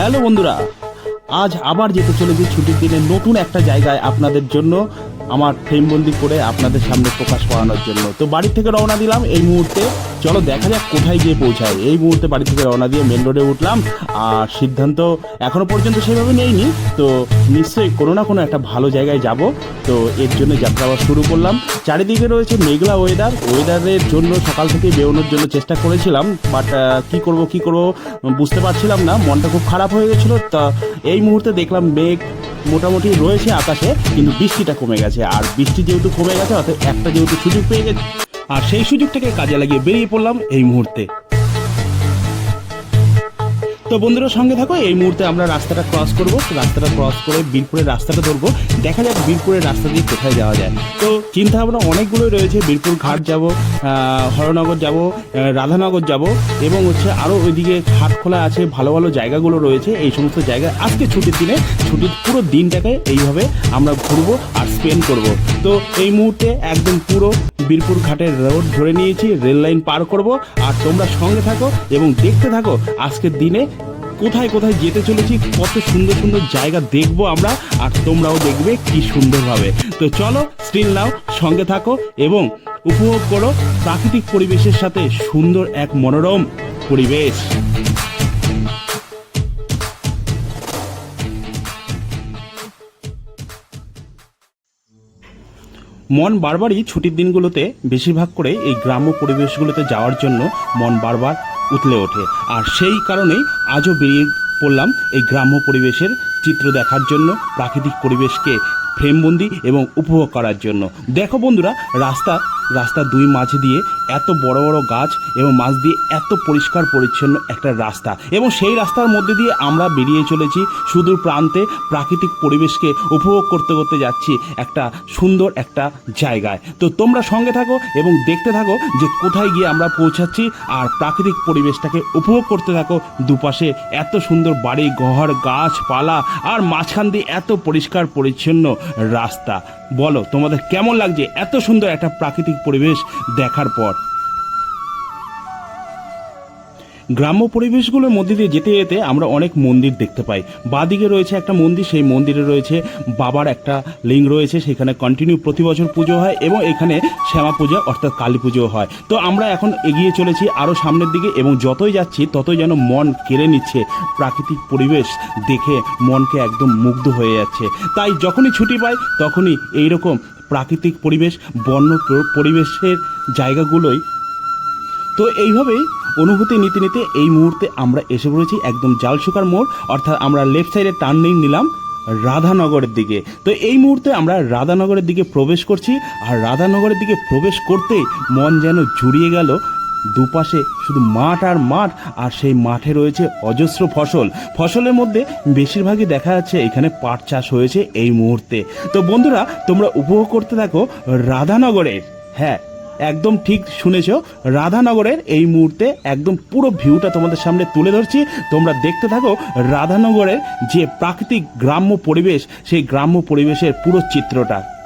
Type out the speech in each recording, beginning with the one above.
Hello বন্ধুরা আজ আবার যেতে চলেছি ছুটির দিনে নতুন একটা জায়গায় আপনাদের জন্য আমার ফ্রেমবন্দি করে আপনাদের সামনে প্রকাশ করানোর জন্য। তো বাড়ি থেকে রওনা দিলাম এই মুহূর্তে। চলো দেখা যাক কোথায় গিয়ে পৌঁছায়। এই মুহূর্তে বাড়ি থেকে রওনা দিয়ে মেন রোডে উঠলাম। আর সিদ্ধান্ত এখনও পর্যন্ত সেভাবে নেইনি। তো নিশ্চয়ই কোনো না কোনো একটা ভালো জায়গায় যাব। তো এর জন্য যাত্রা আবার শুরু করলাম। চারিদিকে রয়েছে মেঘলা ওয়েদার ওয়েদারের জন্য সকাল থেকে বেরোনোর জন্য চেষ্টা করেছিলাম। বাট কি করব কি করব বুঝতে পারছিলাম না। মনটা খুব খারাপ হয়ে গেছিল। তা এই মুহূর্তে দেখলাম মেঘ মোটামুটি রয়েছে আকাশে, কিন্তু বৃষ্টিটা কমে গেছে। আর বৃষ্টি যেহেতু কমে গেছে অর্থাৎ একটা যেহেতু সুযোগ পেয়ে গেছে। আর সেই সুযোগটাকে কাজে লাগিয়ে বেরিয়ে পড়লাম এই মুহূর্তে। তো বন্ধুরা সঙ্গে থাকো, এই মুহূর্তে আমরা রাস্তাটা ক্রস করব। রাস্তাটা ক্রস করে বীরপুরের রাস্তাটা ধরবো। দেখা যাক বীরপুরের রাস্তা দিয়ে কোথায় যাওয়া যায়। তো চিন্তা ভাবনা অনেকগুলোই রয়েছে, বীরপুর ঘাট যাব হরনগর যাব রাধানগর যাব এবং হচ্ছে আরও ওইদিকে ঘাটখোলা আছে, ভালো ভালো জায়গাগুলো রয়েছে, এই সমস্ত জায়গায় আজকে ছুটির দিনে, ছুটির পুরো দিনটাকে এইভাবে আমরা ঘুরবো আর স্পেন্ড করব। তো এই মুহূর্তে একদম পুরো বীরপুর ঘাটের রোড ধরে নিয়েছি, রেল লাইন পার করব, আর তোমরা সঙ্গে থাকো এবং দেখতে থাকো আজকের দিনে কোথায় কোথায় যেতে চলেছি, কত সুন্দর সুন্দর জায়গা দেখব আমরা, আর তোমরাও দেখবে কি সুন্দরভাবে। তো চলো স্টিল নাও সঙ্গে থাকো এবং উপভোগ করো প্রাকৃতিক পরিবেশের সাথে সুন্দর এক মনোরম পরিবেশ। মন বারবারই ছুটির দিনগুলোতে বেশিরভাগ করে এই গ্রাম্য পরিবেশগুলোতে যাওয়ার জন্য মন বারবার উতলে ওঠে। আর সেই কারণেই আজও বেরিয়ে পড়লাম এই গ্রাম্য পরিবেশের চিত্র দেখার জন্য, প্রাকৃতিক পরিবেশকে ফ্রেমবন্দি এবং উপভোগ করার জন্য। দেখো বন্ধুরা, রাস্তা রাস্তার দুই মাঝে দিয়ে এত বড় বড় গাছ এবং মাঝ দিয়ে এত পরিষ্কার পরিচ্ছন্ন একটা রাস্তা। এবং সেই রাস্তার মধ্যে দিয়ে আমরা বেরিয়ে চলেছি সুদূর প্রান্তে প্রাকৃতিক পরিবেশকে উপভোগ করতে করতে যাচ্ছি একটা সুন্দর একটা জায়গায়। তো তোমরা সঙ্গে থাকো এবং দেখতে থাকো যে কোথায় গিয়ে আমরা পৌঁছাচ্ছি আর প্রাকৃতিক পরিবেশটাকে উপভোগ করতে থাকো দুপাশে এত সুন্দর বাড়ি, ঘর, গাছপালা আর মাঝখান দিয়ে এত পরিষ্কার পরিচ্ছন্ন রাস্তা। বলো তোমাদের কেমন লাগছে? এত সুন্দর একটা প্রাকৃতিক পরিবেশ দেখার পর। গ্রাম্য পরিবেশগুলোর মধ্যে দিয়ে যেতে যেতে আমরা অনেক মন্দির দেখতে পাই। বাদিকে রয়েছে একটা মন্দির, সেই মন্দিরে রয়েছে বাবার একটা লিঙ্গ রয়েছে, সেখানে কন্টিনিউ প্রতি বছর পুজো হয় এবং এখানে শ্যামা পূজা অর্থাৎ কালী পুজো হয়। তো আমরা এখন এগিয়ে চলেছি আরও সামনের দিকে এবং যতই যাচ্ছি, ততই যেন মন কেড়ে নিচ্ছে। প্রাকৃতিক পরিবেশ দেখে মনকে একদম মুগ্ধ হয়ে যাচ্ছে। তাই যখনই ছুটি পাই, তখনই এইরকম প্রাকৃতিক পরিবেশ, বন্য পরিবেশের জায়গাগুলোই তো এইভাবেই অনুভূতি নিতে নিতে এই মুহূর্তে আমরা এসে পড়েছি একদম জালসুকার মোড়, অর্থাৎ আমরা লেফট সাইডে টার্নিং নিলাম রাধানগরের দিকে। তো এই মুহূর্তে আমরা রাধানগরের দিকে প্রবেশ করছি, আর রাধানগরের দিকে প্রবেশ করতেই মন যেন জুড়িয়ে গেল দুপাশে শুধু মাঠ আর মাঠ, আর সেই মাঠে রয়েছে অজস্র ফসল। ফসলের মধ্যে বেশিরভাগই দেখা যাচ্ছে এখানে পাট চাষ হয়েছে এই মুহূর্তে। তো বন্ধুরা, তোমরা উপভোগ করতে থাকো রাধানগরের হ্যাঁ একদম ঠিক শুনেছ। রাধানগরের এই মুহূর্তে একদম পুরো ভিউটা তোমাদের সামনে তুলে ধরছি। তোমরা দেখতে থাকো, রাধানগরের যে প্রাকৃতিক গ্রাম্য পরিবেশ, সেই গ্রাম্য পরিবেশের পুরো চিত্রটা।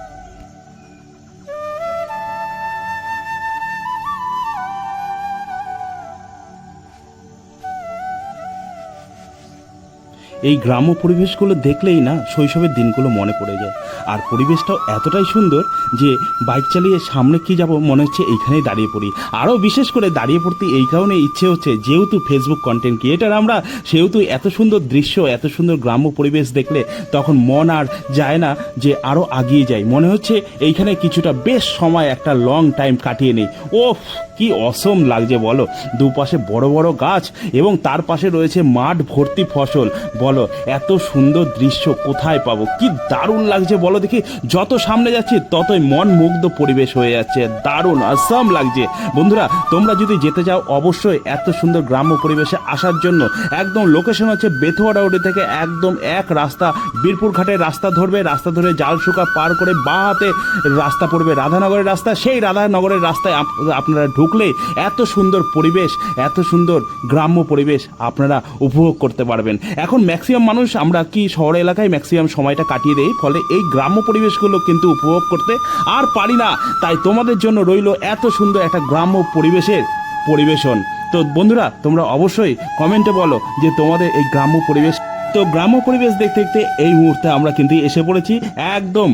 এই গ্রাম্য পরিবেশগুলো দেখলেই না শৈশবের দিনগুলো মনে পড়ে যায়। আর পরিবেশটাও এতটাই সুন্দর যে বাইক চালিয়ে সামনে কি যাব মনে হচ্ছে এইখানেই দাঁড়িয়ে পড়ি। আরও বিশেষ করে দাঁড়িয়ে পড়তে এই কারণে ইচ্ছে হচ্ছে যেহেতু ফেসবুক কন্টেন্ট ক্রিয়েটার আমরা, সেহেতু এত সুন্দর দৃশ্য, এত সুন্দর গ্রাম্য পরিবেশ দেখলে তখন মন আর যায় না যে আরও আগিয়ে যায় মনে হচ্ছে এইখানে কিছুটা বেশ সময় একটা লং টাইম কাটিয়ে নেই। ওফ! কি অসম লাগছে বলো? দুপাশে বড় বড় গাছ এবং তার পাশে রয়েছে মাঠ ভর্তি ফসল। বলো, এত সুন্দর দৃশ্য কোথায় পাবো? কি দারুণ লাগছে বলো দেখি। যত সামনে যাচ্ছি, ততই মন মুগ্ধ পরিবেশ হয়ে যাচ্ছে। দারুণ, অসম লাগছে। বন্ধুরা, তোমরা যদি যেতে চাও, অবশ্যই এত সুন্দর গ্রাম্য পরিবেশে আসার জন্য একদম লোকেশন হচ্ছে বেথুয়াডাউডি থেকে একদম এক রাস্তা। বীরপুর ঘাটের রাস্তা ধরবে, রাস্তা ধরে জালসুকা পার করে বা হাতে রাস্তা পড়বে রাধানগরের রাস্তা। সেই রাধানগরের রাস্তায় আপ- আপনারা ঢুকলে এত সুন্দর পরিবেশ, এত সুন্দর গ্রাম্য পরিবেশ আপনারা উপভোগ করতে পারবেন। এখন ম্যাক্সিমাম মানুষ, আমরা কি শহর এলাকায় ম্যাক্সিমাম সময়টা কাটিয়ে দেই? ফলে এই গ্রাম্য পরিবেশগুলো কিন্তু উপভোগ করতে আর পারি না। তাই তোমাদের জন্য রইল এত সুন্দর একটা গ্রাম্য পরিবেশের পরিবেশন। তো বন্ধুরা, তোমরা অবশ্যই কমেন্টে বলো যে তোমাদের এই গ্রাম্য পরিবেশ তো গ্রাম্য পরিবেশ দেখতে দেখতে এই মুহূর্তে আমরা কিন্তু এসে পড়েছি একদম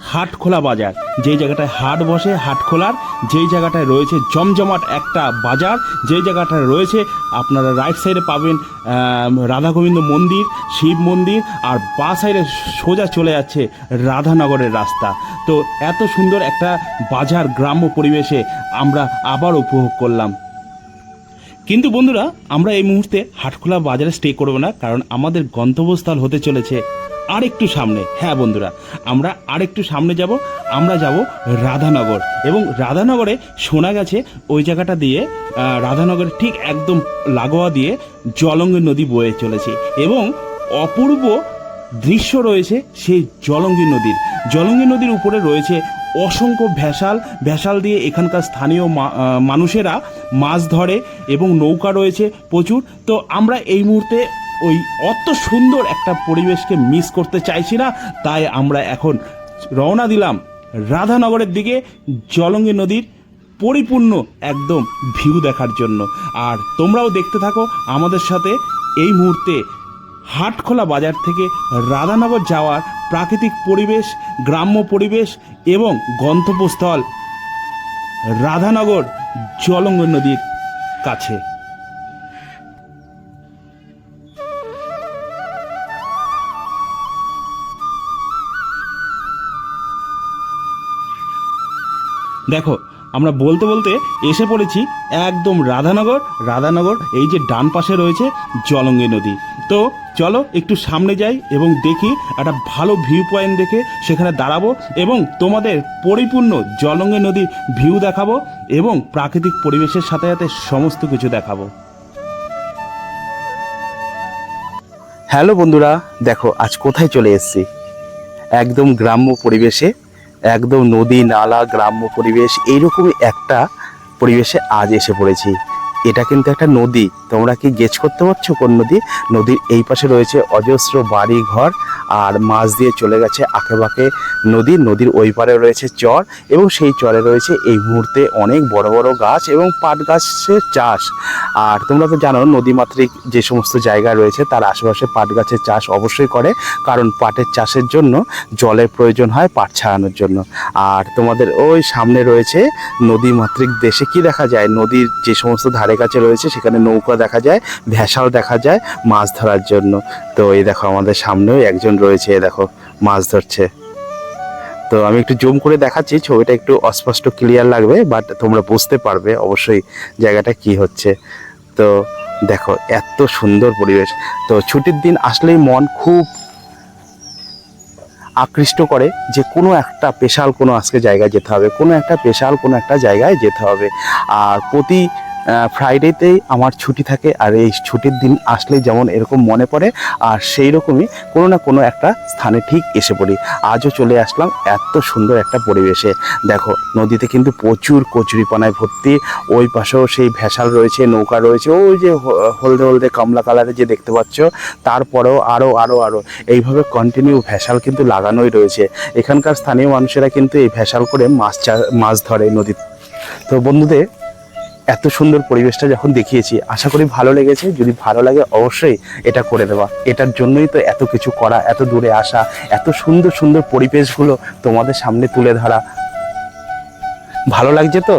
হাটখোলা বাজার। যেই জায়গাটায় হাট বসে হাটখোলার যেই জায়গাটায় রয়েছে জমজমাট একটা বাজার যেই জায়গাটায় রয়েছে আপনারা রাইট সাইডে পাবেন আম, রাধা গোবিন্দ মন্দির শিব মন্দির আর বা সাইডে সোজা চলে যাচ্ছে রাধানগরের রাস্তা। তো এত সুন্দর একটা বাজার গ্রাম্য পরিবেশে আমরা আবার উপভোগ করলাম। কিন্তু বন্ধুরা আমরা এই মুহূর্তে হাটখোলা বাজারে স্টে করব না কারণ আমাদের গন্তব্যস্থল হতে চলেছে আরেকটু সামনে। হ্যাঁ বন্ধুরা, আমরা আরেকটু সামনে যাব। আমরা যাব রাধানগর এবং রাধানগরে শোনা গেছে ওই জায়গাটা দিয়ে রাধানগরের ঠিক একদম লাগোয়া দিয়ে জলঙ্গি নদী বয়ে চলেছে এবং অপূর্ব দৃশ্য রয়েছে সেই জলঙ্গি নদীর। জলঙ্গি নদীর উপরে রয়েছে অসংখ্য ভেসাল। ভেসাল দিয়ে এখানকার স্থানীয় মানুষেরা মাছ ধরে এবং নৌকা রয়েছে প্রচুর। তো আমরা এই মুহূর্তে ওই অত সুন্দর একটা পরিবেশকে মিস করতে চাইছি না। তাই আমরা এখন রওনা দিলাম রাধানগরের দিকে, জলঙ্গি নদীর পরিপূর্ণ একদম ভিউ দেখার জন্য। আর তোমরাও দেখতে থাকো আমাদের সাথে এই মুহূর্তে হাটখোলা বাজার থেকে রাধানগর যাওয়ার প্রাকৃতিক পরিবেশ, গ্রাম্য পরিবেশ এবং গন্তব্যস্থল রাধানগর জলঙ্গ নদীর কাছে। দেখো, আমরা বলতে বলতে এসে পড়েছি একদম রাধানগর রাধানগর, এই যে ডান পাশে রয়েছে জলঙ্গি নদী। তো চলো একটু সামনে যাই এবং দেখি একটা ভালো ভিউ পয়েন্ট দেখে সেখানে দাঁড়াবো এবং তোমাদের পরিপূর্ণ জলঙ্গি নদীর ভিউ দেখাবো এবং প্রাকৃতিক পরিবেশের সাথে সাথে সমস্ত কিছু দেখাবো। হ্যালো বন্ধুরা, দেখো আজ কোথায় চলে এসেছি। একদম গ্রাম্য পরিবেশে একদম নদী, নালা, গ্রাম্য পরিবেশ, এইরকমই একটা পরিবেশে আজ এসে পড়েছি। এটা কিন্তু একটা নদী। তোমরা কি গেছ করতে পারছ কোন নদী? নদীর এই পাশে রয়েছে অজস্র বাড়ি ঘর আর মাছ দিয়ে চলে গেছে আঁকেবাঁকে নদী। নদীর ওই পারে রয়েছে চর এবং সেই চরে রয়েছে এই মুহূর্তে অনেক বড় বড় গাছ এবং পাট গাছের চাষ। আর তোমরা তো জানো, নদীমাতৃক যে সমস্ত জায়গা রয়েছে, তার আশেপাশে পাট গাছের চাষ অবশ্যই করে, কারণ পাটের চাষের জন্য জলের প্রয়োজন হয় পাট ছাড়ানোর জন্য। আর তোমাদের ওই সামনে রয়েছে নদীমাতৃক দেশে কি দেখা যায়? নদীর যে সমস্ত ধারে কাছে রয়েছে, সেখানে নৌকা দেখা যায়, ভেসাল দেখা যায় মাছ ধরার জন্য। তো এই দেখো আমাদের সামনেও একজন রয়েছে দেখো, মাছ ধরছে। তো আমি একটু জুম করে দেখাচ্ছি, ছবিটা একটু অস্পষ্ট ক্লিয়ার লাগবে, বাট তোমরা বুঝতে পারবে অবশ্যই জায়গাটা কি হচ্ছে। তো দেখো, এত সুন্দর পরিবেশ। তো ছুটির দিন আসলেই মন খুব আকৃষ্ট করে যে কোনো একটা স্পেশাল কোনো আজকে জায়গায় যেতে হবে, কোনো একটা স্পেশাল কোনো একটা জায়গায় যেতে হবে। আর প্রতি ফ্রাইডেতেই আমার ছুটি থাকে আর এই ছুটির দিন আসলেই যেমন এরকম মনে পড়ে আর সেই রকমই কোনো না কোনো একটা স্থানে ঠিক এসে পড়ি। আজও চলে আসলাম এত সুন্দর একটা পরিবেশে। দেখো, নদীতে কিন্তু প্রচুর কচুরিপানায় ভর্তি, ওই পাশেও সেই ভেসাল রয়েছে, নৌকা রয়েছে, ওই যে হলদে হলদে কমলা কালারে যে দেখতে পাচ্ছ, তারপরেও আরও আরও আরও এইভাবে কন্টিনিউ ভেসাল কিন্তু লাগানোই রয়েছে। এখানকার স্থানীয় মানুষেরা কিন্তু এই ভেসাল করে মাছ মাছ ধরে নদীতে। তো বন্ধুদের এত সুন্দর পরিবেশটা যখন দেখিয়েছি, আশা করি ভালো লেগেছে। যদি ভালো লাগে অবশ্যই এটা করে দেওয়া এটার জন্যই তো এত কিছু করা, এত দূরে আসা, এত সুন্দর সুন্দর পরিবেশগুলো তোমাদের সামনে তুলে ধরা। ভালো লাগছে তো?